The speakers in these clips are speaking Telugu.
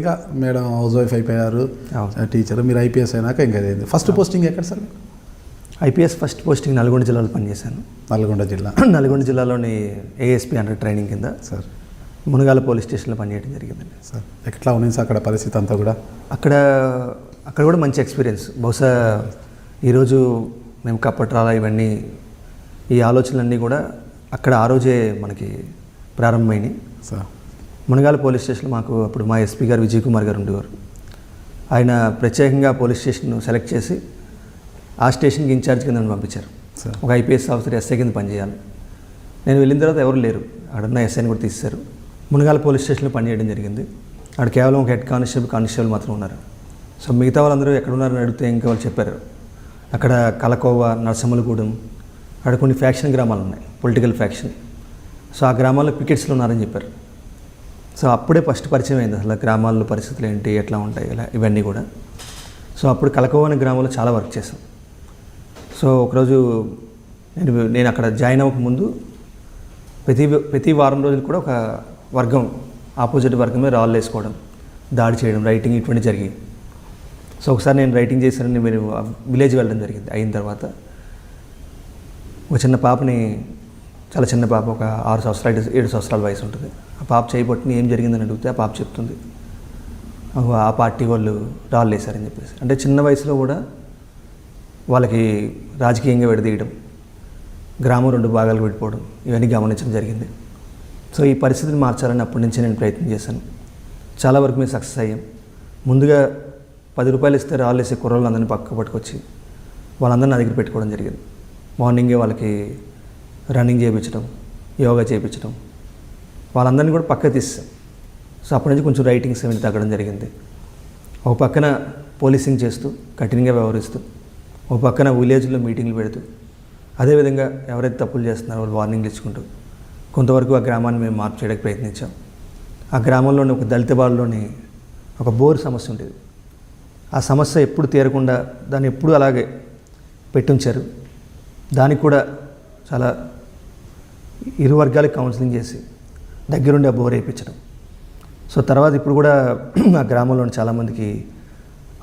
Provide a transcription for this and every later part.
ఇంకా మేడం హౌస్ వైఫ్ అయిపోయారు. టీచర్ మీరు ఐపీఎస్ అయినాక ఇంకా అయింది ఫస్ట్ పోస్టింగ్ ఎక్కడ sir? IPS first posting Nalgonda జిల్లాలో పనిచేశాను. నల్గొండ జిల్లా. నల్గొండ జిల్లాలోని ఏఎస్పీ అండర్ ట్రైనింగ్ కింద సార్. మునగాల పోలీస్ స్టేషన్లో పనిచేయడం జరిగిందండి. సార్ ఎట్లా ఉంది సార్ అక్కడ పరిస్థితి అంతా కూడా? అక్కడ అక్కడ కూడా మంచి ఎక్స్పీరియన్స్ బహుశా ఈరోజు మేము కప్పట్రాల ఇవన్నీ ఈ ఆలోచనలన్నీ కూడా అక్కడ ఆ రోజే మనకి ప్రారంభమైనాయి. సార్. మునగాల పోలీస్ స్టేషన్లో మాకు అప్పుడు మా ఎస్పీ గారు విజయ్ కుమార్ గారు ఉండేవారు. ఆయన ప్రత్యేకంగా పోలీస్ స్టేషన్ సెలెక్ట్ చేసి ఆ స్టేషన్కి ఇన్ఛార్జ్ కింద నన్ను పంపించారు. సార్. ఒక ఐపీఎస్ ఆఫీసర్ ఎస్ఐ కింద పనిచేయాలి. నేను వెళ్ళిన తర్వాత ఎవరు లేరు. అక్కడున్న ఎస్ఐని కూడా తీసేశారు. మునగాల పోలీస్ స్టేషన్లో పనిచేయడం జరిగింది. అక్కడ కేవలం ఒక హెడ్ కానిస్టేబుల్ కానిస్టేబుల్ మాత్రం ఉన్నారు. సో మిగతా వాళ్ళందరూ ఎక్కడ ఉన్నారని అడిగితే ఇంకా వాళ్ళు చెప్పారు. అక్కడ కలకోవ నరసమ్మలగూడెం అక్కడ కొన్ని ఫ్యాక్షన్ గ్రామాలు ఉన్నాయి పొలిటికల్ ఫ్యాక్షన్. సో ఆ గ్రామాల్లో పికెట్స్లో ఉన్నారని చెప్పారు. సో అప్పుడే ఫస్ట్ పరిచయం అయింది అసలు గ్రామాల్లో పరిస్థితులు ఏంటి ఎట్లా ఉంటాయి ఇలా ఇవన్నీ కూడా. సో అప్పుడు కలకోవ అనే గ్రామంలో చాలా వర్క్ చేశాం. సో ఒకరోజు నేను నేను అక్కడ జాయిన్ అవ్వక ముందు ప్రతి ప్రతి వారం రోజులు కూడా ఒక వర్గం ఆపోజిట్ వర్గమే రాళ్ళు వేసుకోవడం దాడి చేయడం రైటింగ్ ఇటువంటి జరిగాయి సో ఒకసారి నేను రైటింగ్ చేశానని నేను విలేజ్ వెళ్ళడం జరిగింది అయిన తర్వాత. ఒక చిన్న పాపని చాలా చిన్న పాప ఒక ఆరు సంవత్సరాలు ఏడు- ఏడు సంవత్సరాల వయసు ఉంటుంది. ఆ పాప చేయబట్టుని ఏం జరిగిందని అడిగితే ఆ పాప చెప్తుంది. ఆ పార్టీ వాళ్ళు రాళ్ళు వేశారని చెప్పేసి. అంటే చిన్న వయసులో కూడా వాళ్ళకి రాజకీయంగా విడదీయడం గ్రామం రెండు భాగాలు విడిపోవడం ఇవన్నీ గమనించడం జరిగింది. సో ఈ పరిస్థితిని మార్చాలని అప్పటి నుంచి నేను ప్రయత్నం చేశాను. చాలా వరకు మేము సక్సెస్ అయ్యాం. ముందుగా పది రూపాయలు ఇస్తే రాళ్ళు వేసే కుర్రోళ్ళందరినీ పక్క పట్టుకొచ్చి వాళ్ళందరినీ నా దగ్గర పెట్టుకోవడం జరిగింది. మార్నింగే వాళ్ళకి రన్నింగ్ చేయించడం యోగా చేయించడం వాళ్ళందరినీ కూడా పక్క తీసాం సో అప్పటి నుంచి కొంచెం రైటింగ్స్ ఏమైనా తగ్గడం జరిగింది. ఒక పక్కన పోలీసింగ్ చేస్తూ కఠినంగా వ్యవహరిస్తూ ఒక పక్కన విలేజ్లో మీటింగ్లు పెడుతూ అదేవిధంగా ఎవరైతే తప్పులు చేస్తున్నారో వాళ్ళు వార్నింగ్లు ఇచ్చుకుంటూ కొంతవరకు ఆ గ్రామాన్ని మేము మార్పు చేయడానికి ప్రయత్నించాం. ఆ గ్రామంలోని ఒక దళిత బాలులోని ఒక బోర్ సమస్య ఉండేది. ఆ సమస్య ఎప్పుడు తీరకుండా దాన్ని ఎప్పుడు అలాగే పెట్టించారు. దానికి కూడా చాలా ఇరు వర్గాలకు కౌన్సిలింగ్ చేసి దగ్గరుండి ఆ బోర్ వేయించడం. సో తర్వాత ఇప్పుడు కూడా ఆ గ్రామంలోని చాలామందికి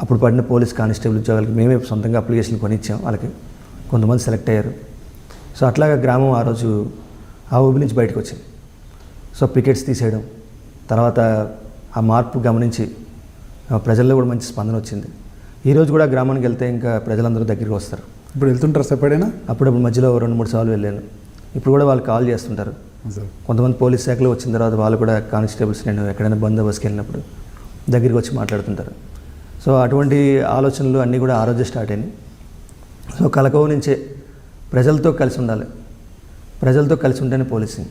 అప్పుడు పడిన పోలీస్ కానిస్టేబుల్ ఉద్యోగాలకి మేమే సొంతంగా అప్లికేషన్లు కొనిచ్చాం. వాళ్ళకి కొంతమంది సెలెక్ట్ అయ్యారు. సో అట్లాగా గ్రామం ఆ రోజు ఆ ఊబి నుంచి బయటకు వచ్చింది. సో పికెట్స్ తీసేయడం తర్వాత ఆ మార్పు గమనించి ప్రజల్లో కూడా మంచి స్పందన వచ్చింది. ఈరోజు కూడా గ్రామానికి వెళ్తే ఇంకా ప్రజలందరూ దగ్గరికి వస్తారు. ఇప్పుడు వెళ్తుంటారు సెపరేనా అప్పుడప్పుడు మధ్యలో రెండు మూడు సార్లు వెళ్ళాను. ఇప్పుడు కూడా వాళ్ళు కాల్ చేస్తుంటారు. కొంతమంది పోలీస్ శాఖలో వచ్చిన తర్వాత వాళ్ళు కూడా కానిస్టేబుల్స్ నేను ఎక్కడైనా బందోబస్తుకి వెళ్ళినప్పుడు దగ్గరికి వచ్చి మాట్లాడుతుంటారు. సో అటువంటి ఆలోచనలు అన్నీ కూడా ఆ రోజే స్టార్ట్ అయినాయి. సో కలకవ నుంచే ప్రజలతో కలిసి ఉండాలి. ప్రజలతో కలిసి ఉంటేనే పోలీసింగ్.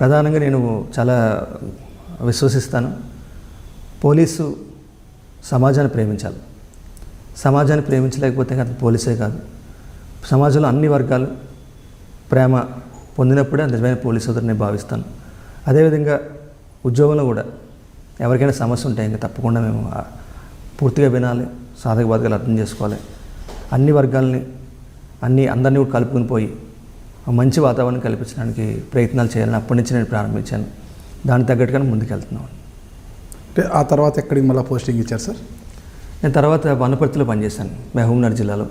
ప్రధానంగా నేను చాలా విశ్వసిస్తాను. పోలీసు సమాజాన్ని ప్రేమించాలి. సమాజాన్ని ప్రేమించలేకపోతే అతను పోలీసే కాదు. సమాజంలో అన్ని వర్గాలు ప్రేమ పొందినప్పుడే నిజమైన పోలీసు సోదరుని భావిస్తాను. అదేవిధంగా ఉద్యోగంలో కూడా ఎవరికైనా సమస్య ఉంటే ఇంకా తప్పకుండా మేము పూర్తిగా వినాలి సాధక బాధకాలు అర్థం చేసుకోవాలి. అన్ని వర్గాల్ని అన్ని అందరినీ కూడా కలుపుకొని పోయి మంచి వాతావరణం కల్పించడానికి ప్రయత్నాలు చేయాలని అప్పటి నుంచి నేను ప్రారంభించాను. దానికి తగ్గట్టుగానే ముందుకెళ్తున్నాను అంటే ఆ తర్వాత ఎక్కడికి మళ్ళీ పోస్టింగ్ ఇచ్చారు సార్? నేను తర్వాత వనపర్తిలో పనిచేశాను మహబూబ్నగర్ జిల్లాలో.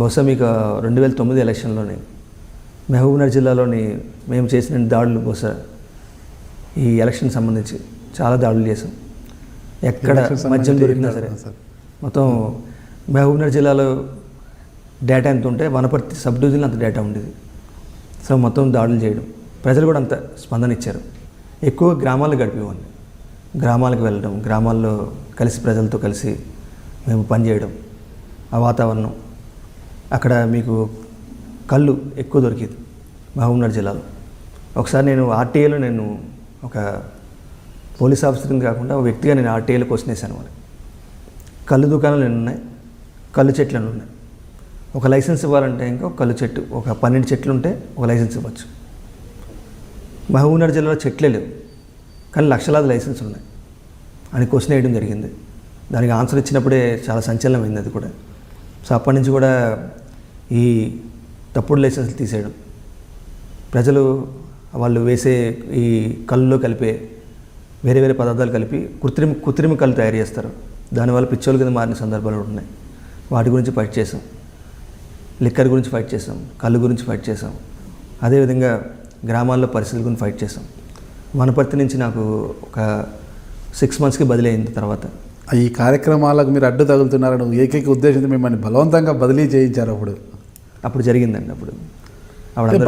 బహుశా మీకు రెండు వేల తొమ్మిది ఎలక్షన్లోని మహబూబ్నగర్ జిల్లాలోని మేము చేసిన దాడులు బహుశా ఈ ఎలక్షన్ సంబంధించి చాలా దాడులు చేసాం ఎక్కడ మద్యం దొరికినా సరే? మొత్తం మహబూబ్నగర్ జిల్లాలో డేటా ఎంత ఉంటే వనపర్తి సబ్ డివిజన్లో అంత డేటా ఉండేది. సో మొత్తం దాడులు చేయడం. ప్రజలు కూడా అంత స్పందన ఇచ్చారు. ఎక్కువ గ్రామాల్లో గడిపేవాడిని గ్రామాలకు వెళ్ళడం గ్రామాల్లో కలిసి ప్రజలతో కలిసి మేము పనిచేయడం ఆ వాతావరణం. అక్కడ మీకు కళ్ళు ఎక్కువ దొరికేది మహబూబ్నగర్ జిల్లాలో. ఒకసారి నేను ఆర్టీఏలో నేను ఒక పోలీస్ ఆఫీసర్ని కాకుండా ఒక వ్యక్తిగా నేను ఆర్టీఏలో క్వశ్చన్ వేసాను వాళ్ళకి కళ్ళు దుకాణాలు ఎన్ని ఉన్నాయి? కళ్ళు చెట్లు ఎన్ని ఉన్నాయి? ఒక లైసెన్స్ ఇవ్వాలంటే ఇంకా కళ్ళు చెట్టు ఒక పన్నెండు చెట్లు ఉంటే ఒక లైసెన్స్ ఇవ్వచ్చు. మహబూబ్నగర్ జిల్లాలో చెట్లే లేవు కానీ లక్షలాది లైసెన్స్ ఉన్నాయి. అని క్వశ్చన్ వేయడం జరిగింది. దానికి ఆన్సర్ ఇచ్చినప్పుడే చాలా సంచలనమైంది అది కూడా. సో అప్పటి నుంచి కూడా ఈ తప్పుడు లైసెన్స్లు తీసేయడం ప్రజలు వాళ్ళు వేసే ఈ కళ్ళులో కలిపే వేరే వేరే పదార్థాలు కలిపి కృత్రిమ కృత్రిమ కళ్ళు తయారు చేస్తారు. దానివల్ల పిచ్చోళ్ళ కింద మారిన సందర్భాలు ఉంటున్నాయి ఉన్నాయి. వాటి గురించి ఫైట్ చేసాం. లిక్కర్ గురించి ఫైట్ చేసాం. కళ్ళు గురించి ఫైట్ చేసాం. అదేవిధంగా గ్రామాల్లో పరిస్థితుల గురించి ఫైట్ చేసాం. వనపర్తి నుంచి నాకు ఒక సిక్స్ మంత్స్కి బదిలీ అయిన తర్వాత. ఈ కార్యక్రమాలకు మీరు అడ్డు తగులుతున్నారని ఏకైక ఉద్దేశంతో మిమ్మల్ని బలవంతంగా బదిలీ చేయించారు అప్పుడు. అప్పుడు జరిగిందండి అప్పుడు.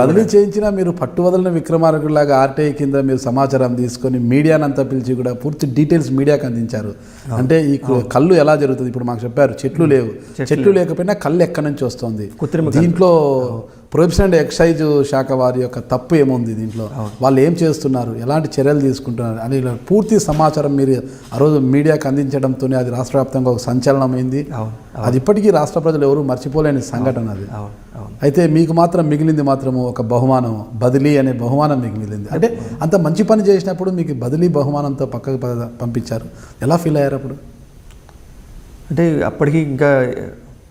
బదిలీ చేయించినా మీరు పట్టు వదలని విక్రమార్కుడిలాగా ఆర్టీఐ కింద మీరు సమాచారం తీసుకొని మీడియాని అంతా పిలిచి కూడా పూర్తి డీటెయిల్స్ మీడియాకి అందించారు. అంటే ఈ కళ్ళు ఎలా జరుగుతుంది? ఇప్పుడు మాకు చెప్పారు చెట్లు లేవు. చెట్లు లేకపోయినా కళ్ళు ఎక్కడి నుంచి వస్తుంది? దీంట్లో ప్రొహిబిషన్ అండ్ ఎక్సైజ్ శాఖ వారి యొక్క తప్పు ఏముంది దీంట్లో? వాళ్ళు ఏం చేస్తున్నారు? ఎలాంటి చర్యలు తీసుకుంటున్నారు? అని పూర్తి సమాచారం మీరు ఆ రోజు మీడియాకి అందించడంతోనే అది రాష్ట్ర వ్యాప్తంగా ఒక సంచలనమైంది అవును అది ఇప్పటికీ రాష్ట్ర ప్రజలు ఎవరు మర్చిపోలేని సంఘటన అది. అయితే మీకు మాత్రం మిగిలింది మాత్రము ఒక బహుమానం బదిలీ అనే బహుమానం మీకు మిగిలింది. అంటే అంత మంచి పని చేసినప్పుడు మీకు బదిలీ బహుమానంతో పక్కకు పంపించారు. ఎలా ఫీల్ అయ్యారు అప్పుడు? అంటే అప్పటికి ఇంకా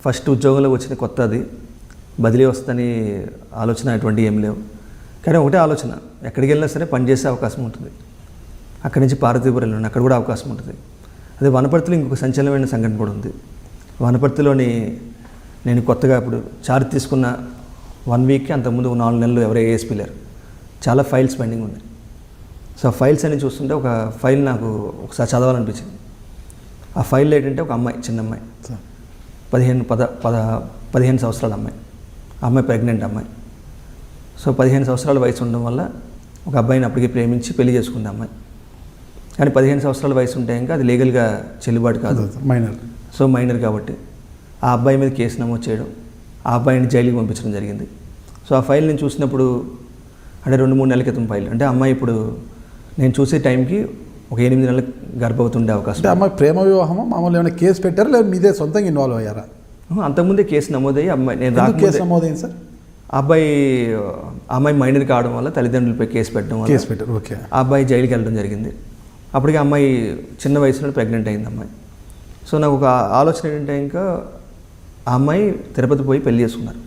ఫస్ట్ ఉద్యోగంలో వచ్చిన కొత్త అది బదిలీ వస్తుందని ఆలోచన అటువంటి ఏం లేవు. కానీ ఒకటే ఆలోచన ఎక్కడికి వెళ్ళినా సరే పని చేసే అవకాశం ఉంటుంది. అక్కడి నుంచి పార్వతీపురం వెళ్ళిన అక్కడ కూడా అవకాశం ఉంటుంది. అదే వనపర్తిలో ఇంకొక సంచలనమైన సంఘటన కూడా ఉంది. వనపర్తిలోని నేను కొత్తగా ఇప్పుడు చార్జ్ తీసుకున్న వన్ వీక్కి అంతకుముందు నాలుగు నెలలు ఎవరో ఏఎస్పీ లేరు. చాలా ఫైల్స్ పెండింగ్ ఉన్నాయి. సో ఫైల్స్ అని చూస్తుంటే ఒక ఫైల్ నాకు ఒకసారి చదవాలనిపించింది. ఆ ఫైల్ ఏంటంటే ఒక అమ్మాయి చిన్న అమ్మాయి పదిహేను పద పద పదిహేను సంవత్సరాల అమ్మాయి. అమ్మాయి ప్రెగ్నెంట్ అమ్మాయి. సో పదిహేను సంవత్సరాల వయసు ఉండడం వల్ల ఒక అబ్బాయిని అప్పటికి ప్రేమించి పెళ్ళి చేసుకుంది అమ్మాయి. కానీ పదిహేను సంవత్సరాల వయసు ఉంటే ఇంకా అది లీగల్గా చెల్లుబాటు కాదు. మైనర్ సో మైనర్ కాబట్టి ఆ అబ్బాయి మీద కేసు నమోదు చేయడం ఆ అబ్బాయిని జైలుకి పంపించడం జరిగింది. సో ఆ ఫైల్ నేను చూసినప్పుడు అంటే రెండు మూడు నెలల క్రితం ఫైల్. అంటే అమ్మాయి ఇప్పుడు నేను చూసే టైంకి ఒక ఎనిమిది నెలల గర్భవతి ఉండే అవకాశం. అమ్మాయి ప్రేమ వివాహమా? మామూలు ఏమైనా కేసు పెట్టారా? లేదా మీదే సొంతంగా ఇన్వాల్వ్ అయ్యారా? అంతకుముందే కేసు నమోదయ్యి అమ్మాయి నేను రాకముందే నమోదైంది సార్? అబ్బాయి అమ్మాయి మైనర్ కావడం వల్ల తల్లిదండ్రులపై కేసు పెట్టడం వల్ల కేసు పెట్టారు ఓకే. ఆ అబ్బాయి జైలుకి వెళ్ళడం జరిగింది. అప్పటికి అమ్మాయి చిన్న వయసులో ప్రెగ్నెంట్ అయింది అమ్మాయి. సో నాకు ఒక ఆలోచన ఏంటంటే ఇంకా ఆ అమ్మాయి తిరుపతి పోయి పెళ్ళి చేసుకున్నారు.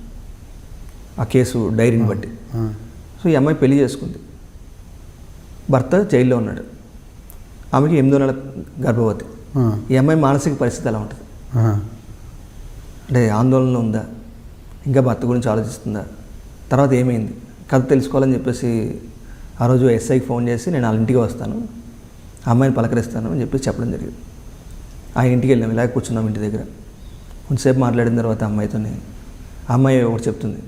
ఆ కేసు డైరీని బట్టి. సో ఈ అమ్మాయి పెళ్ళి చేసుకుంది. భర్త జైల్లో ఉన్నాడు. ఆమెకి ఎనిమిదో నెల గర్భవతి. ఈ అమ్మాయి మానసిక పరిస్థితి ఎలా ఉంటుంది. అంటే ఆందోళన ఉందా? ఇంకా భర్త గురించి ఆలోచిస్తుందా? తర్వాత ఏమైంది? కథ తెలుసుకోవాలని చెప్పేసి ఆ రోజు ఎస్ఐకి ఫోన్ చేసి నేను వాళ్ళ ఇంటికి వస్తాను అమ్మాయిని పలకరిస్తాను అని చెప్పేసి చెప్పడం జరిగింది. ఆ ఇంటికి వెళ్ళాం ఇలా కూర్చున్నాం ఇంటి దగ్గర. కొంతసేపు మాట్లాడిన తర్వాత అమ్మాయితోనే అమ్మాయి ఒకటి చెప్తుంది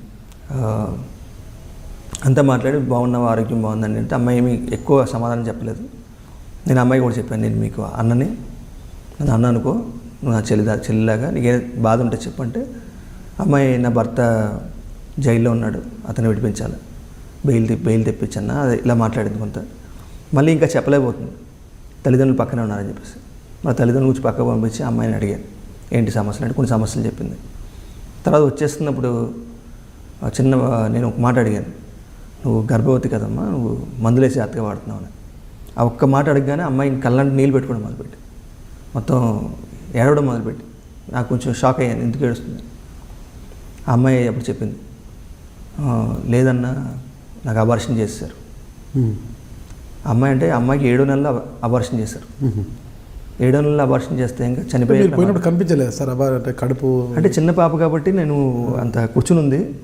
అంతా మాట్లాడి బాగున్నావు ఆరోగ్యం బాగుందని అంటే అమ్మాయి ఏమి ఎక్కువ సమాధానం చెప్పలేదు. నేను అమ్మాయి కూడా చెప్పాను నేను మీకు అన్నని నన్ను అన్న అనుకో నువ్వు నా చెల్లిదా చెల్లిలాగా నీకే బాధ ఉంటే చెప్పంటే అమ్మాయి నా భర్త జైల్లో ఉన్నాడు అతను విడిపించాలి. బెయిల్ బెయిల్ తెప్పించన్న అది ఇలా మాట్లాడింది కొంత. మళ్ళీ ఇంకా చెప్పలేకపోతుంది. తల్లిదండ్రులు పక్కనే ఉన్నారని చెప్పేసి. మా తల్లిదండ్రుల గురించి పక్కకు పంపించి అమ్మాయిని అడిగాను. ఏంటి సమస్యలు అంటే కొన్ని సమస్యలు చెప్పింది. తర్వాత వచ్చేస్తున్నప్పుడు చిన్న నేను ఒక మాట అడిగాను. నువ్వు గర్భవతి కదమ్మా నువ్వు మందులేసి అత్తగా వాడుతున్నావు అని. ఆ ఒక్క మాట అడగగానే అమ్మాయిని కళ్ళంటి నీళ్ళు పెట్టుకోవడం మొదలుపెట్టి మొత్తం ఏడవడం మొదలుపెట్టి. నాకు కొంచెం షాక్ అయ్యాను. ఎందుకు ఏడుస్తుంది ఆ అమ్మాయి అప్పుడు చెప్పింది. "ఆ, లేదన్నా నాకు అబార్షన్ చేశారు. అమ్మాయి అంటే అమ్మాయికి ఏడో నెలలు అబార్షన్ చేశారు. ఏడో నెలలు అబార్షన్ చేస్తే ఇంకా అంటే చనిపోయే మీరు పోయినప్పుడు కనిపించలేదు సార్ అంటే కడుపు? అంటే చిన్న పాప కాబట్టి నేను అంత కూర్చుని ఉంది.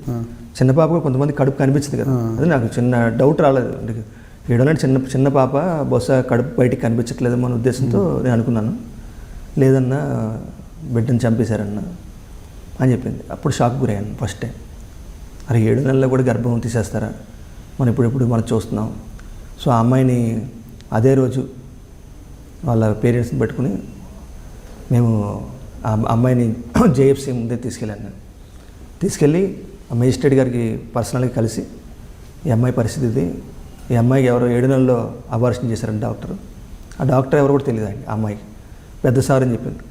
చిన్న పాప కొంతమంది కడుపు కనిపించదు కదా. అది నాకు చిన్న డౌట్ రాలేదు. అంటే ఏడోనంటే చిన్న చిన్న పాప బహుశా కడుపు బయటికి కనిపించట్లేదేమో అనే ఉద్దేశంతో నేను అనుకున్నాను. లేదన్నా బిడ్డను చంపేశారన్న అని చెప్పింది. అప్పుడు షాక్ గురయ్యాను ఫస్ట్ టైం అరే ఏడు నెలల్లో కూడా గర్భం తీసేస్తారా? మనం ఇప్పుడిప్పుడు మనం చూస్తున్నాం. సో ఆ అమ్మాయిని అదే రోజు వాళ్ళ పేరెంట్స్ని పెట్టుకుని మేము ఆ అమ్మాయిని జేఎఫ్సీ ముందే తీసుకెళ్ళాను నేను. తీసుకెళ్ళి ఆ మేజిస్ట్రేట్ గారికి పర్సనల్గా కలిసి ఈ అమ్మాయి పరిస్థితి ఇది. ఈ అమ్మాయికి ఎవరో ఏడు నెలల్లో అబార్షన్ చేశారండి డాక్టర్. ఆ డాక్టర్ ఎవరు కూడా తెలియదు ఆ అమ్మాయికి. పెద్ద సార్ అని చెప్పింది.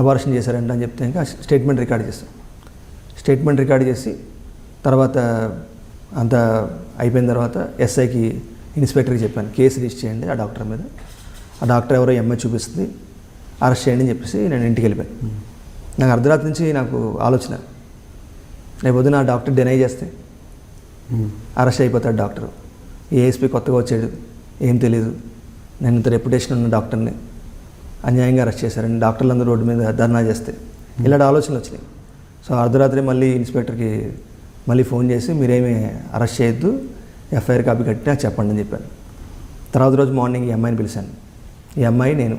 అబార్షన్ చేశారంట అని చెప్తే ఇంకా స్టేట్మెంట్ రికార్డ్ చేస్తాం స్టేట్మెంట్ రికార్డ్ చేసి తర్వాత అంత అయిపోయిన తర్వాత ఎస్ఐకి ఇన్స్పెక్టర్కి చెప్పాను కేసు రిజిస్టర్ చేయండి ఆ డాక్టర్ మీద. ఆ డాక్టర్ ఎవరో ఎంఐ చూపిస్తుంది అరెస్ట్ చేయండి అని చెప్పేసి నేను ఇంటికి వెళ్ళిపోయాను. నాకు అర్ధరాత్రి నుంచి నాకు ఆలోచన రేపు నా డాక్టర్ డినై చేస్తే అరెస్ట్ అయిపోతాడు డాక్టర్. ఏఎస్పీ కొత్తగా వచ్చాడు ఏం తెలియదు నేను ఇంత రెప్యుటేషన్ ఉన్న డాక్టర్ని అన్యాయంగా అరెస్ట్ చేశారని డాక్టర్లు అందరూ రోడ్డు మీద ధర్నా చేస్తే ఇలాంటి ఆలోచనలు వచ్చినాయి. సో అర్ధరాత్రి మళ్ళీ ఇన్స్పెక్టర్కి మళ్ళీ ఫోన్ చేసి మీరేమీ అరెస్ట్ చేయొద్దు ఎఫ్ఐఆర్ కాపీ కట్టి చెప్పండి అని చెప్పాను. తర్వాత రోజు మార్నింగ్ ఈ అమ్మాయిని పిలిచాను. ఈ అమ్మాయి నేను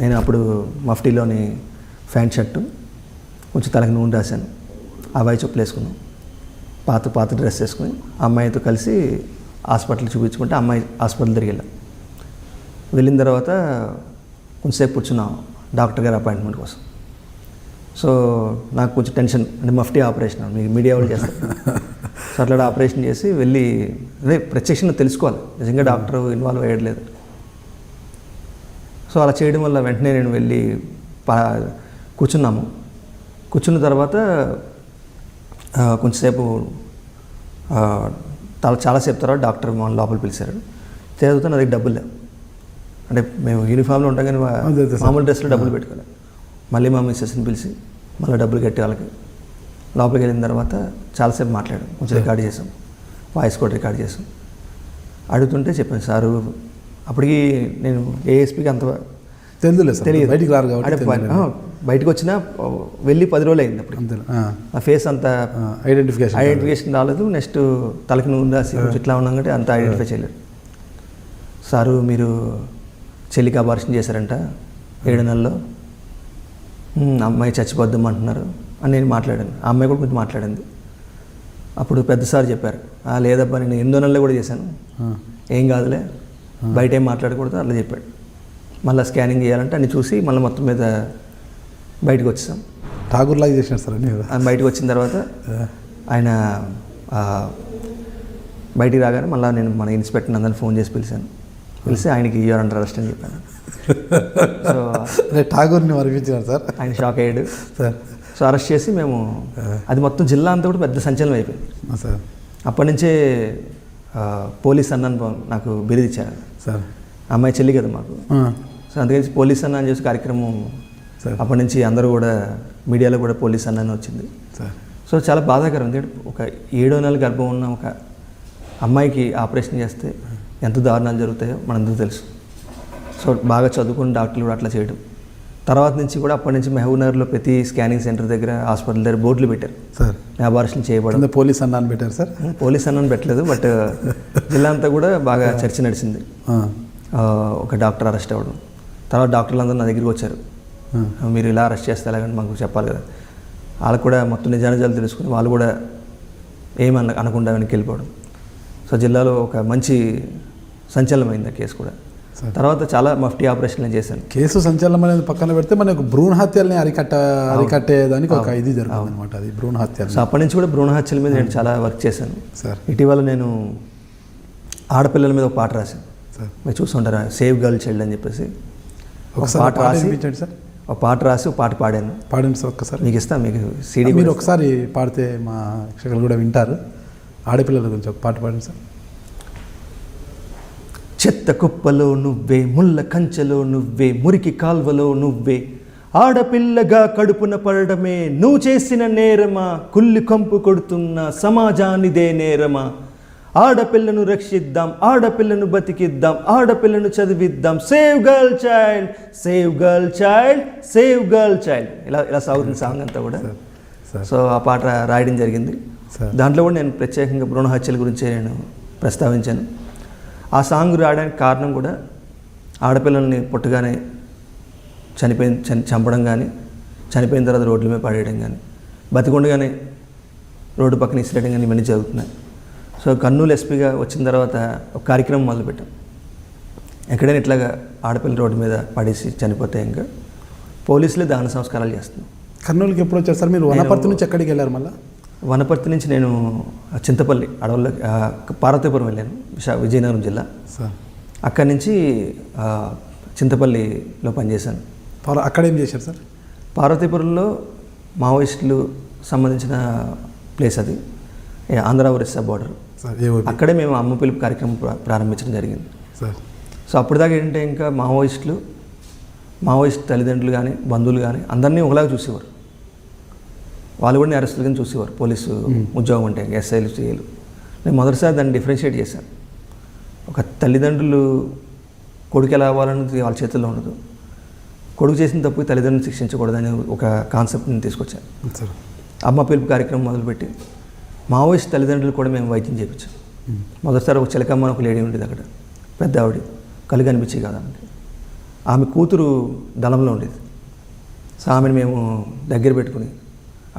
నేను అప్పుడు మఫ్టీలోని ప్యాంట్ షర్టు కొంచెం తలకి నూనె రాశాను. అబ్బాయి చెప్పులు వేసుకున్నాం. పాత పాత డ్రెస్ వేసుకుని అమ్మాయితో కలిసి హాస్పిటల్ చూపించుకుంటే అమ్మాయి హాస్పిటల్ తిరిగి వెళ్ళాం. వెళ్ళిన తర్వాత కొంచెంసేపు కూర్చున్నాం డాక్టర్ గారి అపాయింట్మెంట్ కోసం. సో నాకు కొంచెం టెన్షన్ అంటే మఫ్టీ ఆపరేషన్ మీకు మీడియా వాళ్ళు చేస్తారు. సో అట్లా ఆపరేషన్ చేసి వెళ్ళి అదే ప్రత్యక్షంగా తెలుసుకోవాలి. నిజంగా డాక్టర్ ఇన్వాల్వ్ అయ్యట్లేదు. సో అలా చేయడం వల్ల వెంటనే నేను వెళ్ళి కూర్చున్నాము. కూర్చున్న తర్వాత కొంచెంసేపు చాలా చాలాసేపు తర్వాత డాక్టర్ మా లోపల పిలిచారు. చదివితే నా దగ్గర డబ్బులు లేవు. అంటే మేము యూనిఫామ్లో ఉంటాం కానీ. మామూలు డ్రెస్లో డబ్బులు పెట్టుకోవాలి మళ్ళీ మా మిస్సెస్ని పిలిచి మళ్ళీ డబ్బులు కట్టి వాళ్ళకి లోపలికి వెళ్ళిన తర్వాత చాలాసేపు మాట్లాడాం. కొంచెం రికార్డ్ చేసాం. వాయిస్ కూడా రికార్డ్ చేసాం. అడుగుతుంటే చెప్పాను సారు అప్పటికి నేను ఏఎస్పీకి అంత తెలియదు. బయటికి రారు కాబట్టి అంటే బయటకు వచ్చినా వెళ్ళి పది రోజులు అయింది అప్పుడు ఆ. ఫేస్ అంత ఐడెంటిఫికేషన్ ఐడెంటిఫికేషన్ రాలేదు. నెక్స్ట్ తలకి నూనె రాసి ఇట్లా ఉన్నాం కంటే అంత ఐడెంటిఫై చేయలేదు. సారు మీరు చెల్లికి అబార్షన్ చేశారంట ఏడు నెలల్లో. "ఉమ్, అమ్మాయి చచ్చిపోద్దాం అంటున్నారు అని నేను మాట్లాడాను. ఆ అమ్మాయి కూడా కొంచెం మాట్లాడింది. అప్పుడు పెద్ద సార్ చెప్పారు "ఆ, లేదబ్బా నేను ఎనిమిదో నెలలో కూడా చేశాను. ఏం కాదులే బయట ఏం మాట్లాడకూడదు అట్లా చెప్పాడు. మళ్ళీ స్కానింగ్ చేయాలంటే అన్ని చూసి మళ్ళీ మొత్తం మీద బయటకు వచ్చేసాం. ఠాగూర్ లాగా చేసినారు సార్ బయటకు వచ్చిన తర్వాత ఆయన బయటికి రాగానే మళ్ళీ నేను మన ఇన్స్పెక్టర్ అందరిని ఫోన్ చేసి పిలిచాను. పిలిచి ఆయనకి యూఆర్ అండర్ అరెస్ట్ అని చెప్పాను. సో ఠాగూర్ని మరిపించినారు సార్. ఆయన షాక్ అయ్యాడు. సార్. సో అరెస్ట్ చేసి మేము అది మొత్తం జిల్లా అంతా కూడా పెద్ద సంచలనం అయిపోయింది. సార్. అప్పటి నుంచే పోలీస్ అన్నను నాకు బిరుదిచ్చారు. సార్. అమ్మాయి చెల్లి కదా మాకు. సో అందుకని పోలీస్ అన్న అని చేసి కార్యక్రమం సార్. అప్పటి నుంచి అందరూ కూడా మీడియాలో కూడా పోలీస్ అన్న అని వచ్చింది. సార్. సో చాలా బాధాకరం. ఎందుకంటే ఒక ఏడో నెల గర్భం ఉన్న ఒక అమ్మాయికి ఆపరేషన్ చేస్తే ఎంత దారుణాలు జరుగుతాయో మనందరూ తెలుసు. సో బాగా చదువుకున్న డాక్టర్లు కూడా అట్లా చేయడం. తర్వాత నుంచి కూడా అప్పటి నుంచి మహబూబ్నగర్లో ప్రతి స్కానింగ్ సెంటర్ దగ్గర హాస్పిటల్ దగ్గర బోర్డులు పెట్టారు. సార్. అబార్షన్ చేయబడదు కింద పోలీస్ అన్నాను పెట్టారు సార్? పోలీస్ అన్నని పెట్టలేదు బట్ జిల్లా అంతా కూడా బాగా చర్చ నడిచింది. ఒక డాక్టర్ అరెస్ట్ అవ్వడం. తర్వాత డాక్టర్లు అందరూ నా దగ్గరికి వచ్చారు. మీరు ఇలా అరెస్ట్ చేస్తే ఎలాగని మాకు చెప్పాలి కదా. వాళ్ళకు కూడా మొత్తం నిజానిజాలు తెలుసుకుని వాళ్ళు కూడా ఏమన్న అనకుండా వెనక్కి వెళ్ళిపోవడం. సో జిల్లాలో ఒక మంచి సంచలనమైంది ఆ కేసు కూడా. తర్వాత చాలా మఫ్టీ ఆపరేషన్లు చేశాను. కేసు సంచలనం అనేది పక్కన పెడితే మనకు భ్రూణ హత్యల్ని అరికట్ట అరికట్టేదానికి ఒక ఇది జరుగుతుంది అనమాట అది భ్రూణ హత్యలు సో అప్పటి నుంచి కూడా భ్రూణ హత్యల మీద నేను చాలా వర్క్ చేశాను. సార్. ఇటీవల నేను ఆడపిల్లల మీద ఒక పాట రాశాను. సార్. మీరు చూస్తుంటారా? సేవ్ గర్ల్ చైల్డ్ అని చెప్పేసి. ఒక ఒకసారి పాట రాసి సార్. ఒక పాట రాసి ఒక పాట పాడాను. పాడండి సార్ ఒక్కసారి. మీకు ఇస్తాను మీకు సీడీ మీరు ఒకసారి పాడితే మా ప్రేక్షకులు కూడా వింటారు. ఆడపిల్లల గురించి ఒక పాట పాడండి సార్. చెత్త కుప్పలో నువ్వే ముళ్ళ కంచెలో నువ్వే మురికి కాల్వలో నువ్వే. ఆడపిల్లగా కడుపున పడడమే నువ్వు చేసిన నేరమా? కుల్లి కంపు కొడుతున్న సమాజానిదే నేరమా? ఆడపిల్లను రక్షిద్దాం ఆడపిల్లను బతికిద్దాం ఆడపిల్లను చదివిద్దాం. Save girl child save girl child save girl child ఇలా ఇలా సాగుతుంది సాంగ్ అంతా కూడా. సో ఆ పాట రాయడం జరిగింది. సార్. దాంట్లో కూడా నేను ప్రత్యేకంగా భ్రూణ హత్యల గురించి నేను ప్రస్తావించాను. ఆ సాంగ్ రాయడానికి కారణం కూడా ఆడపిల్లల్ని పుట్టగానే చనిపోయిన చని చంపడం కానీ చనిపోయిన తర్వాత రోడ్ల మీద పడేయడం కానీ బతికుండగానే రోడ్డు పక్కన ఇసిరేయడం కానీ ఇవన్నీ జరుగుతున్నాయి. సో కర్నూలు ఎస్పీగా వచ్చిన తర్వాత ఒక కార్యక్రమం మొదలుపెట్టాం. ఎక్కడైనా ఇట్లాగా ఆడపిల్ల రోడ్డు మీద పడేసి చనిపోతే ఇంకా పోలీసులే దహన సంస్కారాలు చేస్తున్నాం కర్నూలుకి ఎప్పుడు వచ్చారు సార్? మీరు వనపర్తి నుంచి ఎక్కడికి వెళ్ళారు మళ్ళీ? వనపర్తి నుంచి నేను చింతపల్లి అడవుల్లో పార్వతీపురం వెళ్ళాను విశా విజయనగరం జిల్లా. సార్. అక్కడి నుంచి చింతపల్లిలో పనిచేశాను. అక్కడ ఏం చేశారు సార్? పార్వతీపురంలో మావోయిస్టులు సంబంధించిన ప్లేస్ అది. ఆంధ్ర ఒరిస్సా బార్డర్? అక్కడే మేము అమ్మ పిలుపు కార్యక్రమం ప్రా- ప్రారంభించడం జరిగింది. సార్. సో అప్పటిదాకా ఏంటంటే ఇంకా మావోయిస్టులు మావోయిస్ట్ తల్లిదండ్రులు కానీ బంధువులు కానీ అందరినీ ఒకలాగా చూసేవారు. వాళ్ళు కూడా అరెస్టులు కానీ చూసేవారు. పోలీసు ఉద్యోగం అంటే ఎస్ఐలు సిఐలు నేను మొదటిసారి దాన్ని డిఫరెన్షియేట్ చేశాను. ఒక తల్లిదండ్రులు కొడుకు ఎలా అవ్వాలన్నది వాళ్ళ చేతుల్లో ఉండదు. కొడుకు చేసిన తప్పు తల్లిదండ్రులను శిక్షించకూడదని ఒక కాన్సెప్ట్ని తీసుకొచ్చాను. సార్. అమ్మ పిలుపు కార్యక్రమం మొదలుపెట్టి మావోయిస్ట్ తల్లిదండ్రులు కూడా మేము వైద్యం చేయించాం మొదటిసారి ఒక చిలకమ్మ ఒక లేడీ ఉండేది అక్కడ. పెద్ద ఆవిడ. కళ్ళు కనిపించేది కదండి ఆమె కూతురు దళంలో ఉండేది. సో ఆమెను మేము దగ్గర పెట్టుకుని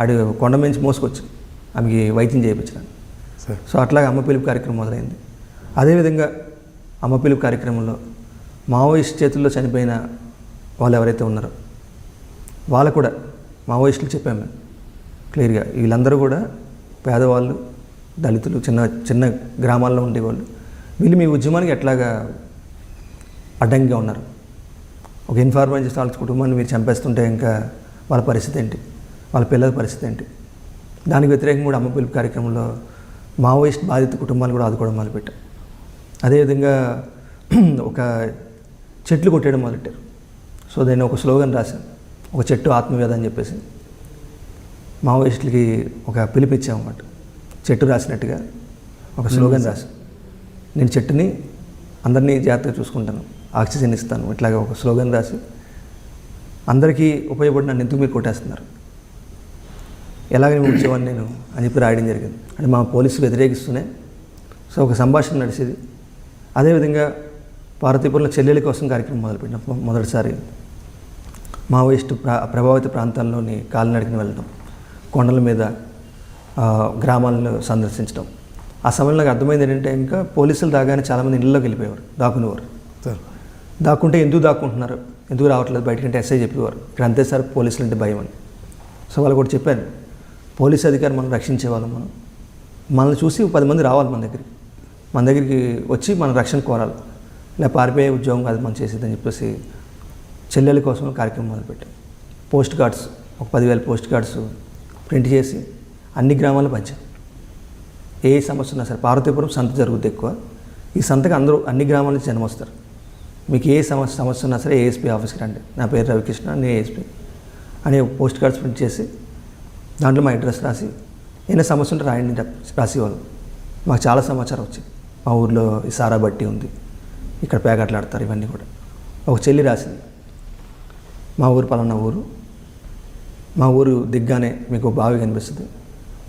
ఆడు కొండ మించి మోసుకొచ్చి ఆమెకి వైద్యం చేయించడానికి సార్. సో అట్లాగే అమ్మ పిలుపు కార్యక్రమం మొదలైంది. అదేవిధంగా అమ్మ పిలుపు కార్యక్రమంలో మావోయిస్ట్ చేతుల్లో చనిపోయిన వాళ్ళు ఎవరైతే ఉన్నారో వాళ్ళు కూడా మావోయిస్టులు చెప్పాము. మేము క్లియర్గా వీళ్ళందరూ కూడా పేదవాళ్ళు దళితులు చిన్న చిన్న గ్రామాల్లో ఉండేవాళ్ళు వీళ్ళు మీ ఉద్యమానికి ఎట్లాగా అడ్డంగా ఉన్నారు? ఒక ఇన్ఫార్మేషన్ చేస్తే వాళ్ళ కుటుంబాన్ని మీరు చంపేస్తుంటే ఇంకా వాళ్ళ పరిస్థితి ఏంటి? వాళ్ళ పిల్లల పరిస్థితి ఏంటి? దానికి వ్యతిరేకంగా కూడా అమ్మ పిలుపు కార్యక్రమంలో మావోయిస్ట్ బాధిత కుటుంబాలు కూడా ఆదుకోవడం మొదలుపెట్టాం అదేవిధంగా ఒక చెట్లు కొట్టేయడం మొదలెట్టారు. సో దాన్ని ఒక స్లోగన్ రాశాను ఒక చెట్టు ఆత్మవేద అని చెప్పేసి. మావోయిస్టులకి ఒక పిలిపిచ్చామన్నమాట చెట్టు రాసినట్టుగా ఒక స్లోగన్ రాశాను నేను చెట్టుని అందరినీ జాగ్రత్తగా చూసుకుంటాను. ఆక్సిజన్ ఇస్తాను. ఇట్లాగా ఒక స్లోగన్ రాసి అందరికీ ఉపయోగపడి నన్ను ఎందుకు మీరు కొట్టేస్తున్నారు? ఎలాగ నేను వచ్చేవాడిని నేను అని చెప్పి రాయడం జరిగింది. అంటే మా పోలీసులు వ్యతిరేకిస్తూనే సో ఒక సంభాషణ నడిచేది. అదేవిధంగా పార్వతీపురంలో చెల్లెల కోసం కార్యక్రమం మొదలుపెట్టిన మొదటిసారి మావోయిస్టు ప్రా ప్రభావిత ప్రాంతాల్లోని కాలినడకని వెళ్ళడం కొండల మీద గ్రామాలను సందర్శించడం ఆ సమయంలో నాకు అర్థమైంది ఏంటంటే ఇంకా పోలీసులు దాగానే చాలామంది ఇళ్ళలోకి వెళ్ళిపోయేవారు దాక్కునేవారు. సార్. దాక్కుంటే ఎందుకు దాక్కుంటున్నారు? ఎందుకు రావట్లేదు? బయటకంటే ఎస్ఐ చెప్పేవారు. ఇక్కడ అంతే సార్ పోలీసులు అంటే భయం అని. సో వాళ్ళు కూడా చెప్పాను పోలీస్ అధికారి మనం రక్షించే వాళ్ళం మనం. మనల్ని చూసి పది మంది రావాలి మన దగ్గరికి. మన దగ్గరికి వచ్చి మన రక్షణ కోరాలి. ఇలా పారిపోయే ఉద్యోగం కాదు మనం చేసేదని చెప్పేసి చెల్లెల కోసం కార్యక్రమం మొదలుపెట్టాం. పోస్ట్ కార్డ్స్ ఒక పదివేల పోస్ట్ కార్డ్స్ ప్రింట్ చేసి అన్ని గ్రామాల్లో పంచాం. ఏ సమస్య ఉన్నా సరే పార్వతీపురం సంత జరుగుతుంది ఎక్కువ. ఈ సంతకు అందరూ అన్ని గ్రామాల నుంచి జనం వస్తారు. మీకు ఏ సమస్య సమస్య ఉన్నా సరే ఏఎస్పీ ఆఫీస్కి రండి. నా పేరు రవికృష్ణ నేను ఏఎస్పీ అని పోస్ట్ కార్డ్స్ ప్రింట్ చేసి దాంట్లో మా అడ్రస్ రాసి ఏదైనా సమస్య ఉంటే రాయండి రాసేవాళ్ళు. మాకు చాలా సమాచారం వచ్చింది. మా ఊర్లో ఈ సారా బట్టి ఉంది. ఇక్కడ పేకాట్లాడతారు ఇవన్నీ కూడా. ఒక చెల్లి రాసింది. మా ఊరు పలానా ఊరు. మా ఊరు దిగ్గానే మీకు బావి కనిపిస్తుంది.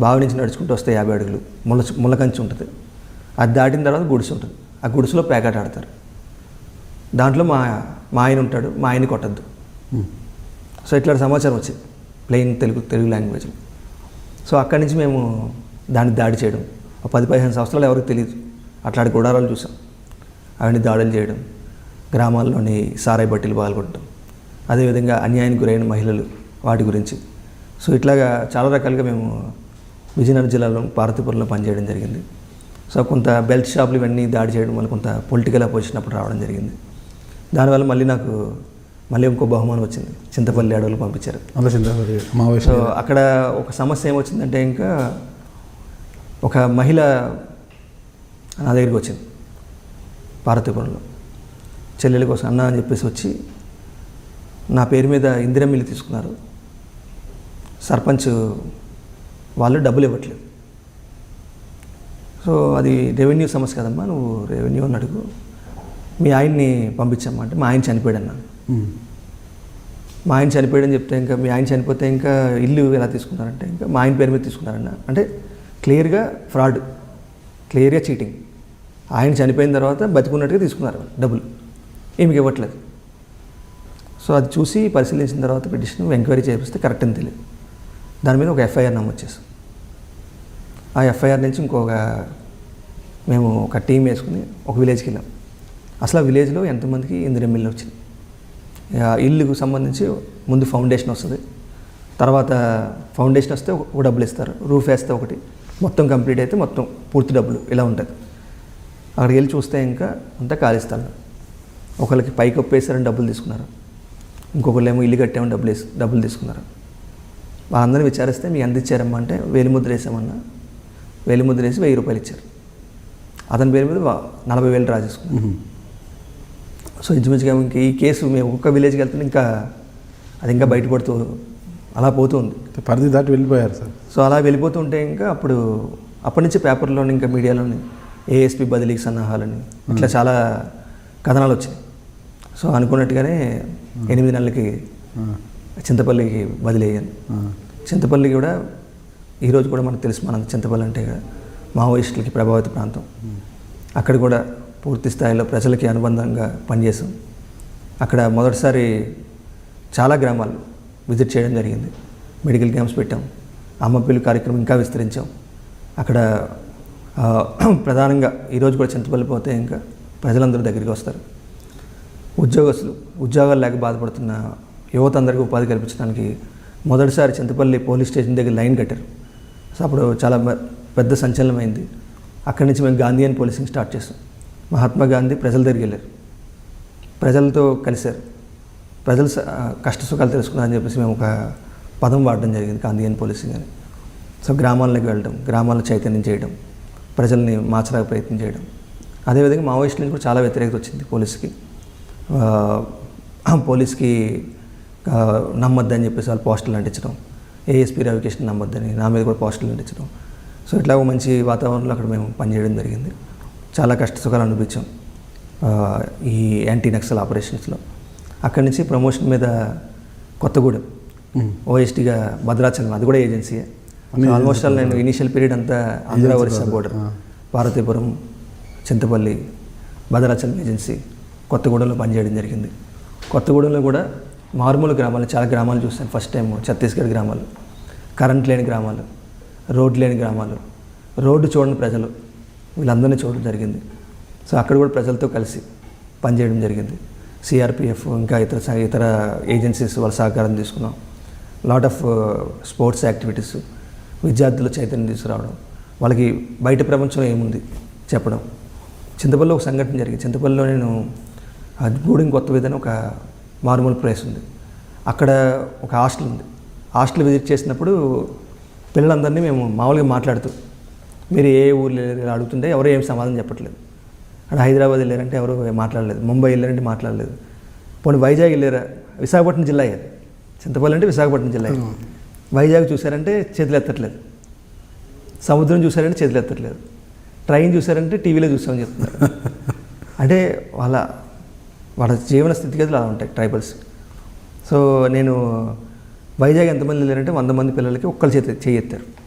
బావి నుంచి నడుచుకుంటూ వస్తే యాభై అడుగులు. ముళ్ళ ముళ్ళకంచి ఉంటుంది. అది దాటిన తర్వాత గుడిసె ఉంటుంది. ఆ గుడిసెలో పేకాట ఆడతారు దాంట్లో మా మా ఆయన ఉంటాడు. మా ఆయన్ని కొట్టద్దు. సో ఇట్లాంటి సమాచారం వచ్చింది. Plain Telugu Telugu language. So అక్కడి నుంచి మేము దాన్ని దాడి చేయడం. పది పదిహేను సంవత్సరాలు ఎవరికి తెలియదు అట్లాంటి గుడారాలు చూసాం. అవన్నీ దాడులు చేయడం. గ్రామాల్లోని సారాయి బట్టీలు పాల్గొనడం. అదేవిధంగా అన్యాయానికి గురైన మహిళలు వాటి గురించి. సో ఇట్లాగా చాలా రకాలుగా మేము విజయనగరం జిల్లాలో పార్వతీపురంలో పనిచేయడం జరిగింది. సో కొంత బెల్ట్ షాపులు ఇవన్నీ దాడి చేయడం వల్ల కొంత పొలిటికల్ అపోజిషన్ అప్పుడు రావడం జరిగింది. దానివల్ల మళ్ళీ నాకు మళ్ళీ ఇంకో బహుమానం వచ్చింది. చింతపల్లి అడవులు పంపించారు. సో అక్కడ ఒక సమస్య ఏమొచ్చిందంటే ఇంకా ఒక మహిళ నా దగ్గరికి వచ్చింది పార్వతీపురంలో. చెల్లెల కోసం అన్న అని చెప్పేసి వచ్చి నా పేరు మీద ఇందిరా మిల్లు తీసుకున్నారు. సర్పంచ్ వాళ్ళు డబ్బులు ఇవ్వట్లేదు. సో అది రెవెన్యూ సమస్య కదమ్మా నువ్వు రెవెన్యూ అని అడుగు. మీ ఆయన్ని పంపించమ్మా అంటే మా ఆయన చనిపోయాడు అన్నాను. మా ఆయన చనిపోయాడని చెప్తే ఇంకా మీ ఆయన చనిపోతే ఇంకా ఇల్లు ఎలా తీసుకున్నారంటే ఇంకా మా ఆయన పేరు మీద తీసుకున్నారన్న అంటే క్లియర్గా ఫ్రాడ్ క్లియర్గా చీటింగ్. ఆయన చనిపోయిన తర్వాత బతికున్నట్టుగా తీసుకున్నారు డబ్బులు. ఏమికి ఇవ్వట్లేదు. సో అది చూసి పరిశీలించిన తర్వాత పిటిషన్ ఎంక్వైరీ చేపిస్తే కరెక్ట్ అని తెలియదు. దాని మీద ఒక ఎఫ్ఐఆర్ నమోదు చేసాం ఆ ఎఫ్ఐఆర్ నుంచి ఇంకొక మేము ఒక టీం వేసుకుని ఒక విలేజ్కి వెళ్ళాం. అసలు ఆ విలేజ్లో ఎంతమందికి ఇందిరా మిల్లు వచ్చింది? ఇల్లుకు సంబంధించి ముందు ఫౌండేషన్ వస్తుంది. తర్వాత ఫౌండేషన్ వస్తే ఒక డబ్బులు ఇస్తారు. రూఫ్ వేస్తే ఒకటి. మొత్తం కంప్లీట్ అయితే మొత్తం పూర్తి డబ్బులు ఇలా ఉంటుంది. అక్కడికి వెళ్ళి చూస్తే ఇంకా అంతా ఖాళీ స్థలం. ఒకళ్ళకి పైకి ఒప్పేసారని డబ్బులు తీసుకున్నారు. ఇంకొకళ్ళేమో ఇల్లు కట్టామని డబ్బులు డబ్బులు తీసుకున్నారు. వాళ్ళందరినీ విచారిస్తే మీకు ఎంత ఇచ్చారమ్మా? అంటే వేలిముద్ర వేసామన్నా. వేలిముద్ర వేసి వెయ్యి రూపాయలు ఇచ్చారు. అతని పేరు మీద నలభై వేలు డ్రా సో ఇంచుమించుగా ఇంక ఈ కేసు మేము ఒక్క విలేజ్కి వెళ్తుంటే ఇంకా అది ఇంకా బయటపడుతూ అలా పోతుంది. పరిధి దాటి వెళ్ళిపోయారు సార్. సో అలా వెళ్ళిపోతుంటే ఇంకా అప్పుడు అప్పటి నుంచి పేపర్లోని ఇంకా మీడియాలోని ఏఎస్పి బదిలీకి సన్నాహాలని ఇట్లా చాలా కథనాలు వచ్చాయి సో అనుకున్నట్టుగానే ఎనిమిది నెలలకి చింతపల్లికి బదిలీ అయ్యాను. చింతపల్లి కూడా ఈరోజు కూడా మనకు తెలుసు మన చింతపల్లి అంటే మావోయిస్టులకి ప్రభావిత ప్రాంతం. అక్కడ కూడా పూర్తి స్థాయిలో ప్రజలకి అనుబంధంగా పనిచేసాం. అక్కడ మొదటిసారి చాలా గ్రామాలు విజిట్ చేయడం జరిగింది. మెడికల్ క్యాంప్స్ పెట్టాం. అమ్మ పిల్లి కార్యక్రమం ఇంకా విస్తరించాం. అక్కడ ప్రధానంగా ఈరోజు కూడా చింతపల్లి పోతే ఇంకా ప్రజలందరూ దగ్గరికి వస్తారు. ఉద్యోగస్తులు ఉద్యోగాలు లేక బాధపడుతున్న యువత అందరికీ ఉపాధి కల్పించడానికి మొదటిసారి చింతపల్లి పోలీస్ స్టేషన్ దగ్గర లైన్ కట్టారు. సో అప్పుడు చాలా పెద్ద సంచలనమైంది. అక్కడి నుంచి మేము గాంధీయన్ పోలీసింగ్ స్టార్ట్ చేసాం. మహాత్మా గాంధీ ప్రజల దగ్గరికి వెళ్ళారు. ప్రజలతో కలిశారు. ప్రజల స- కష్ట సుఖాలు తెలుసుకున్నారని చెప్పేసి మేము ఒక పదం వాడడం జరిగింది గాంధీయన్ పోలీసింగ్ అని. సో గ్రామాల్లోకి వెళ్ళడం గ్రామాల్లో చైతన్యం చేయడం ప్రజల్ని మార్చడానికి ప్రయత్నం చేయడం అదేవిధంగా మావోయిస్టుల నుంచి కూడా చాలా వ్యతిరేకత వచ్చింది పోలీస్కి. పోలీస్కి నమ్మొద్దని చెప్పేసి వాళ్ళు పోస్టులు అంటించడం ఏఎస్పీ రవికృష్ణ నమ్మొద్దని నా మీద కూడా పోస్టులు అంటించడం సో ఇట్లా ఒక మంచి వాతావరణంలో అక్కడ మేము పనిచేయడం జరిగింది. చాలా కష్ట సుఖాలు అనిపించాం ఈ యాంటీ నక్సల్ ఆపరేషన్స్లో. అక్కడి నుంచి ప్రమోషన్ మీద కొత్తగూడెం ఓఎస్టీగా భద్రాచలం అది కూడా ఏజెన్సీయే ఆల్మోస్ట్ ఆల్ నేను ఇనీషియల్ పీరియడ్ అంతా ఆంధ్ర ఒరిస్సా బోర్డర్ పార్వతీపురం చింతపల్లి భద్రాచలం ఏజెన్సీ కొత్తగూడెంలో పనిచేయడం జరిగింది. కొత్తగూడెంలో కూడా మారుమూల గ్రామాలు చాలా గ్రామాలు చూశాను. ఫస్ట్ టైం ఛత్తీస్గఢ్ గ్రామాలు కరెంట్ లేని గ్రామాలు రోడ్ లేని గ్రామాలు రోడ్డు చూడని ప్రజలు వీళ్ళందరినీ చూడడం జరిగింది. సో అక్కడ కూడా ప్రజలతో కలిసి పనిచేయడం జరిగింది. సిఆర్పిఎఫ్ ఇంకా ఇతర స- ఇతర ఏజెన్సీస్ వాళ్ళ సహకారం తీసుకున్నాం. లాట్ ఆఫ్ స్పోర్ట్స్ యాక్టివిటీస్ విద్యార్థుల చైతన్యం తీసుకురావడం. వాళ్ళకి బయట ప్రపంచం ఏముంది చెప్పడం. చింతపల్లిలో ఒక సంఘటన జరిగింది. చింతపల్లిలో నేను ఆ గూడెం కొత్త విధానం ఒక మారుమూల ప్లేస్ ఉంది. అక్కడ ఒక హాస్టల్ ఉంది. హాస్టల్ విజిట్ చేసినప్పుడు పిల్లలందరినీ మేము మామూలుగా మాట్లాడుతూ మీరు ఏ ఊర్లో వెళ్ళారు ఇలా అడుగుతుంటే ఎవరు ఏం సమాధానం చెప్పట్లేదు. అక్కడ హైదరాబాద్ వెళ్ళారంటే ఎవరు మాట్లాడలేదు. ముంబై వెళ్ళారంటే మాట్లాడలేదు. పోనీ వైజాగ్ వెళ్ళారా? విశాఖపట్నం జిల్లా అయ్యేది చింతపల్లి అంటే విశాఖపట్నం జిల్లా. వైజాగ్ చూసారంటే చేతులు ఎత్తట్లేదు. సముద్రం చూసారంటే చేతులు ఎత్తట్లేదు. ట్రైన్ చూసారంటే టీవీలో చూసామని చెప్తున్నారు. అంటే వాళ్ళ వాళ్ళ జీవన స్థితిగతులు అలా ఉంటాయి ట్రైబల్స్. సో నేను వైజాగ్ ఎంతమంది వెళ్ళారంటే వంద మంది పిల్లలకి ఒక్కరు చేతి చేయి ఎత్తారు.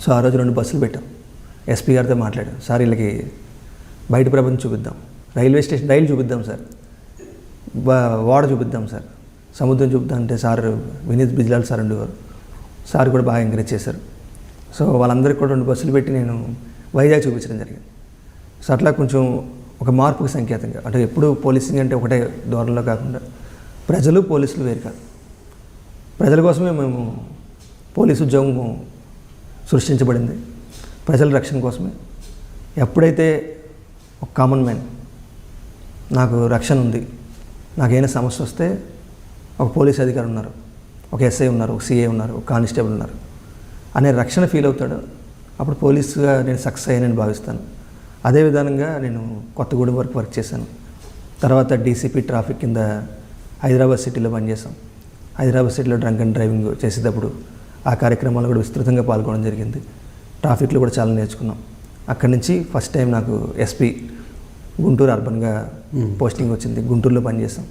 సో ఆ రోజు రెండు బస్సులు పెట్టాం. ఎస్పీ గారితో మాట్లాడాం. సార్ వీళ్ళకి బయట ప్రపంచం చూపిద్దాం. రైల్వే స్టేషన్ రైలు చూపిద్దాం సార్. బా- ఓడ చూపిద్దాం సార్. సముద్రం చూపిద్దాం అంటే సార్ వినీత్ బిజ్లాల్ సార్ ఉండేవారు. సార్ కూడా బాగా ఎంకరేజ్ చేశారు. సో వాళ్ళందరికీ కూడా రెండు బస్సులు పెట్టి నేను వైజాగ్ చూపించడం జరిగింది. సో అట్లా కొంచెం ఒక మార్పుకి సంకేతంగా అంటే ఎప్పుడు పోలీసింగ్ అంటే ఒకటే ధోరణిలో కాకుండా ప్రజలు పోలీసులు వేరు కాదు. ప్రజల కోసమే మేము పోలీసు ఉద్యోగం సృష్టించబడింది ప్రజల రక్షణ కోసమే. ఎప్పుడైతే ఒక కామన్ మ్యాన్ నాకు రక్షణ ఉంది నాకేమైనా సమస్య వస్తే ఒక పోలీస్ అధికారి ఉన్నారు ఒక ఎస్ఐ ఉన్నారు ఒక సిఐ ఉన్నారు ఒక కానిస్టేబుల్ ఉన్నారు. అనే రక్షణ ఫీల్ అవుతాడు. అప్పుడు పోలీసుగా నేను సక్సెస్ అయ్యానని భావిస్తాను. అదే విధానంగా నేను కొత్తగూడెం వరకు వర్క్ చేశాను. తర్వాత డీసీపీ ట్రాఫిక్ కింద హైదరాబాద్ సిటీలో పనిచేశాం. హైదరాబాద్ సిటీలో డ్రంక్ అండ్ డ్రైవింగ్ చేసేటప్పుడు ఆ కార్యక్రమాల్లో కూడా విస్తృతంగా పాల్గొనడం జరిగింది. ట్రాఫిక్లో కూడా చాలా నేర్చుకున్నాం. అక్కడి నుంచి ఫస్ట్ టైం నాకు ఎస్పీ గుంటూరు అర్బన్గా పోస్టింగ్ వచ్చింది. గుంటూరులో పనిచేసాం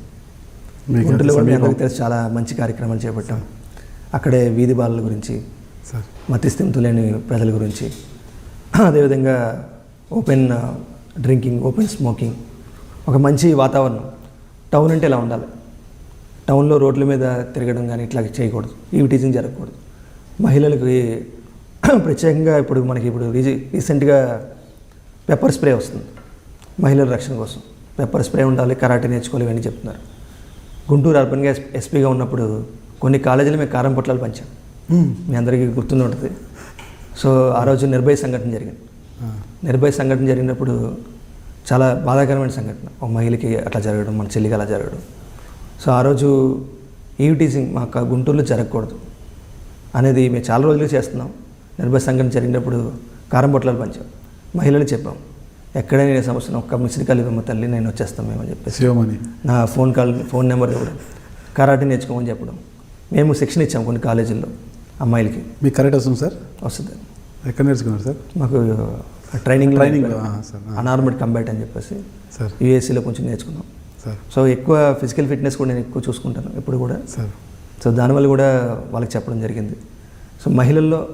గుంటూరులో కూడా. అందరికీ తెలిసి చాలా మంచి కార్యక్రమాలు చేపట్టాం. అక్కడే వీధి బాలల గురించి సార్. మతిస్థిమితం లేని ప్రజల గురించి అదేవిధంగా ఓపెన్ డ్రింకింగ్ ఓపెన్ స్మోకింగ్ ఒక మంచి వాతావరణం. టౌన్ అంటే ఇలా ఉండాలి? టౌన్లో రోడ్ల మీద తిరగడం కానీ ఇట్లా చేయకూడదు. టీచింగ్ జరగకూడదు. మహిళలకి ప్రత్యేకంగా ఇప్పుడు మనకి ఇప్పుడు రీజి- రీసెంట్గా పెప్పర్ స్ప్రే వస్తుంది. మహిళల రక్షణ కోసం. పెప్పర్ స్ప్రే ఉండాలి కరాటే నేర్చుకోవాలి ఇవన్నీ చెప్తున్నారు. గుంటూరు అర్బన్గా ఎస్ ఎస్పీగా ఉన్నప్పుడు కొన్ని కాలేజీలు మేము కారం పొట్లాలు పంచాం. మీ అందరికీ గుర్తుండి ఉంటుంది. సో ఆ రోజు నిర్భయ సంఘటన జరిగింది. నిర్భయ సంఘటన జరిగినప్పుడు చాలా బాధాకరమైన సంఘటన. ఒక మహిళకి అట్లా జరగడం మన చెల్లికి అలా జరగడం. సో ఆ రోజు ఈవ్ టీచింగ్ మా గుంటూరులో జరగకూడదు. అనేది మేము చాలా రోజులు చేస్తున్నాం. నిర్భయ సంఘటన జరిగినప్పుడు కారం పొట్లాలు పంచాం. మహిళలు చెప్పాం ఎక్కడైనా నేను సమస్యను ఒక్క మిస్డ్ కాల్ ఇవ్వమ్మ తల్లి నేను వచ్చేస్తాం మేము అని చెప్పేసి. నా ఫోన్ కాల్ ఫోన్ నెంబర్ ఇవ్వడం కరాటే నేర్చుకోమని చెప్పడం. మేము శిక్షణ ఇచ్చాం కొన్ని కాలేజీల్లో అమ్మాయిలకి. మీకు కరెక్ట్ వస్తుంది సార్? వస్తుంది. ఎక్కడ నేర్చుకున్నారు సార్? మాకు ట్రైనింగ్ ఆ. అనార్మడ్ కంబాట్ అని చెప్పేసి సార్. యూఎస్సీలో కొంచెం నేర్చుకున్నాం. సార్. సో ఎక్కువ ఫిజికల్ ఫిట్నెస్ కూడా నేను ఎక్కువ చూసుకుంటాను ఎప్పుడు కూడా. సార్. సో దానివల్ల కూడా వాళ్ళకి చెప్పడం జరిగింది. సో మహిళల్లో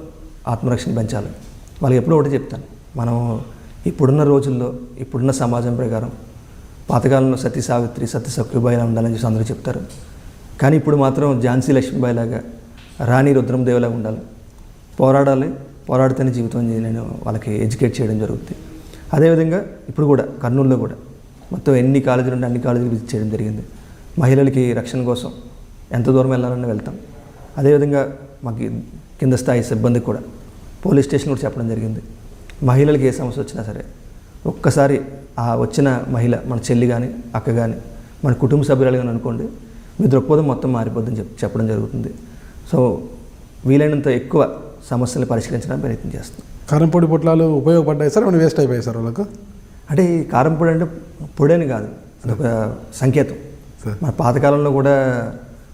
ఆత్మరక్షణ పెంచాలి. వాళ్ళకి ఎప్పుడో ఒకటి చెప్తాను. మనం ఇప్పుడున్న రోజుల్లో ఇప్పుడున్న సమాజం ప్రకారం పాతకాలంలో సతీ సావిత్రి సత్య సఖ్యబాయిలా ఉండాలని చెప్పి అందరూ చెప్తారు. కానీ ఇప్పుడు మాత్రం ఝాన్సీ లక్ష్మీబాయి లాగా రాణి రుద్రమదేవిలాగా ఉండాలి. పోరాడాలి. పోరాడితేనే జీవితం నేను వాళ్ళకి ఎడ్యుకేట్ చేయడం జరుగుతుంది అదేవిధంగా ఇప్పుడు కూడా కర్నూలులో కూడా మొత్తం ఎన్ని కాలేజీలు ఉంటే అన్ని కాలేజీలు విజిట్ చేయడం జరిగింది. మహిళలకి రక్షణ కోసం ఎంత దూరం వెళ్ళాలన్నా వెళ్తాం. అదేవిధంగా మాకు కింద స్థాయి సిబ్బందికి కూడా పోలీస్ స్టేషన్ కూడా చెప్పడం జరిగింది. మహిళలకి ఏ సమస్య వచ్చినా సరే ఒక్కసారి ఆ వచ్చిన మహిళ మన చెల్లి కానీ అక్క కానీ మన కుటుంబ సభ్యురాలు కానీ అనుకోండి మీ దృక్పథం మొత్తం మారిపోద్దని చెప్ చెప్పడం జరుగుతుంది. సో వీలైనంత ఎక్కువ సమస్యలు పరిష్కరించడానికి ప్రయత్నం చేస్తాం కారంపొడి పొట్లాలు ఉపయోగపడ్డాయి సార్? మనం వేస్ట్ అయిపోయాయి సార్ వాళ్ళకు? అంటే ఈ కారం పొడి అంటే పొడి అని కాదు అదొక సంకేతం. మన పాతకాలంలో కూడా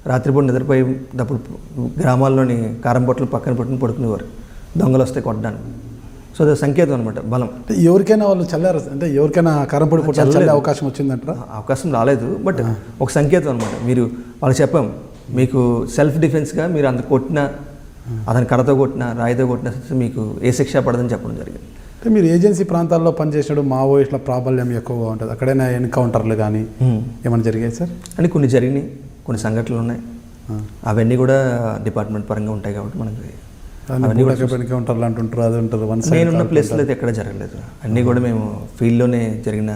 రాత్రిపూట నిద్రపోయేటప్పుడు గ్రామాల్లోని కారం పొట్లు పక్కన పెట్టుకుని పడుకునేవారు. దొంగలు వస్తే కొట్టడానికి. సో అది సంకేతం అనమాట బలం. ఎవరికైనా వాళ్ళు చల్లారు అంటే ఎవరికైనా కారంపొడి చల్లే. అవకాశం వచ్చిందంటారా? అవకాశం రాలేదు బట్ ఒక సంకేతం అనమాట మీరు వాళ్ళకి చెప్పాం మీకు సెల్ఫ్ డిఫెన్స్గా మీరు అంత కొట్టినా అతని కడతో కొట్టినా రాయితో కొట్టినా మీకు ఏ శిక్ష పడదని చెప్పడం జరిగింది. అంటే మీరు ఏజెన్సీ ప్రాంతాల్లో పనిచేసినప్పుడు మావోయిస్టుల ప్రాబల్యం ఎక్కువగా ఉంటుంది. అక్కడైనా ఎన్కౌంటర్లు కానీ ఏమైనా జరిగాయి సార్? అని కొన్ని జరిగినాయి. కొన్ని సంఘటనలు ఉన్నాయి. అవన్నీ కూడా డిపార్ట్మెంట్ పరంగా ఉంటాయి కాబట్టి మనకి అవన్నీ కూడా గూడెకప్ ఎన్కౌంటర్లు అంటుంటారు అది ఉంటారు నేనున్న ప్లేస్లో అయితే ఎక్కడ జరగలేదు. అన్నీ కూడా మేము ఫీల్డ్లోనే జరిగిన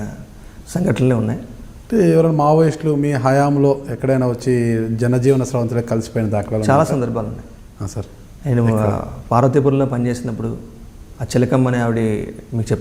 సంఘటనలే ఉన్నాయి. అంటే ఎవరైనా మావోయిస్టులు మీ హయాంలో ఎక్కడైనా వచ్చి జనజీవన స్రవంతిలో కలిసిపోయిన దాఖలాలు చాలా సందర్భాలు ఉన్నాయి. సార్. నేను పార్వతీపురంలో పనిచేసినప్పుడు ఆ చిలకమ్మ అనే ఆవిడ మీకు చెప్పాను